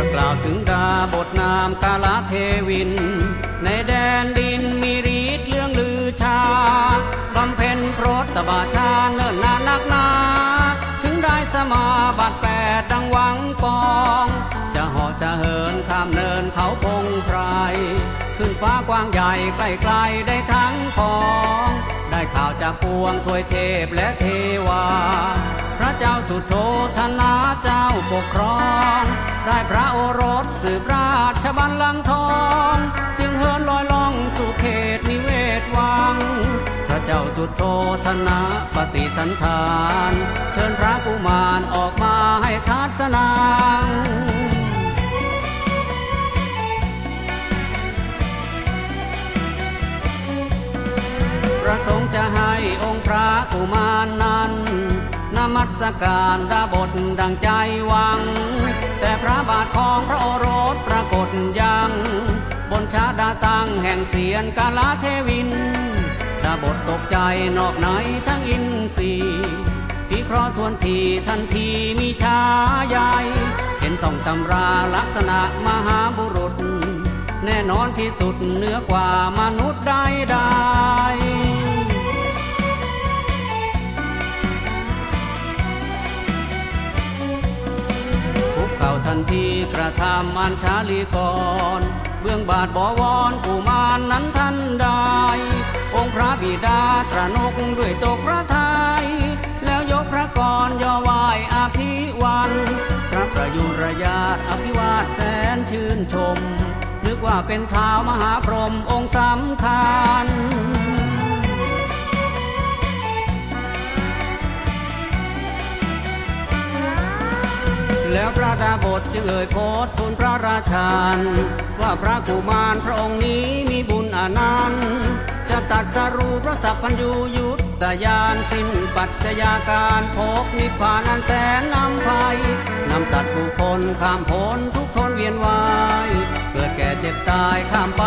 ะกล่าวถึงดาบทนามกาลเทวิน ในแดนดินมีรีดเรื่องลือชาบำเพ็ญโปรตบาชาเนิ่นนานนักนาถึงได้สมาบัติแปดดังหวังปอง จะหาะจะเหินข้ามเนินเขาพงไพรขึ้นฟ้ากว้างใหญ่ใกล้ไกลได้ทั้งของ ได้ข่าวจากปวงทวยเทพและเทวา พระเจ้าสุโธธนาเจ้าปกครอง ได้พระโอรสสืบราชบัลลังก์ทอง จึงเหินลอยล่องสู่เขตนิเวศวัง พระเจ้าสุดโธธนะปฏิสันธาน เชิญพระกุมารออกมาให้ทัศนางประสงค์จะให้องค์พระกุมารนั้น มัสการดาบทดังใจหวัง แต่พระบาทของพระโอรสปรากฏยัง บนชาดาตังแห่งเสียนกาลาเทวินดาบทตกใจนอกไหนทั้งอินทรีย์พิเคราะห์ทวนทีทันทีมีชาใหญ่เห็นต้องตำราลักษณะมหาบุรุษ แน่นอนที่สุดเหนือกว่ามนุษย์ใดๆ ทันทีกระทำอันชาลีก่อนเบื้องบาทบวรกุมารนนั้นทันได้ องค์พระบิดาตระนกด้วยตกพระทยัยแล้วยกพระกรย่อไหวอภิวัน พระประยุรญาตอภิวาทแสนชื่นชม นึกว่าเป็นท้าวมหาพรหมองค์สำคัญ แล้วพระดาบทจึงเอ่ยโพสทูลพระราชาว่าพระกุมารพระองค์นี้มีบุญอนันต์จะตัดสรูพระสัพพัญญูยุตตยานสิ้นปัจจยาการพบนิพพานันแสนนำภัยนำสัตว์ผู้คนข้ามพ้นทุกทนเวียนวาย เกิดแก่เจ็บตายข้ามไป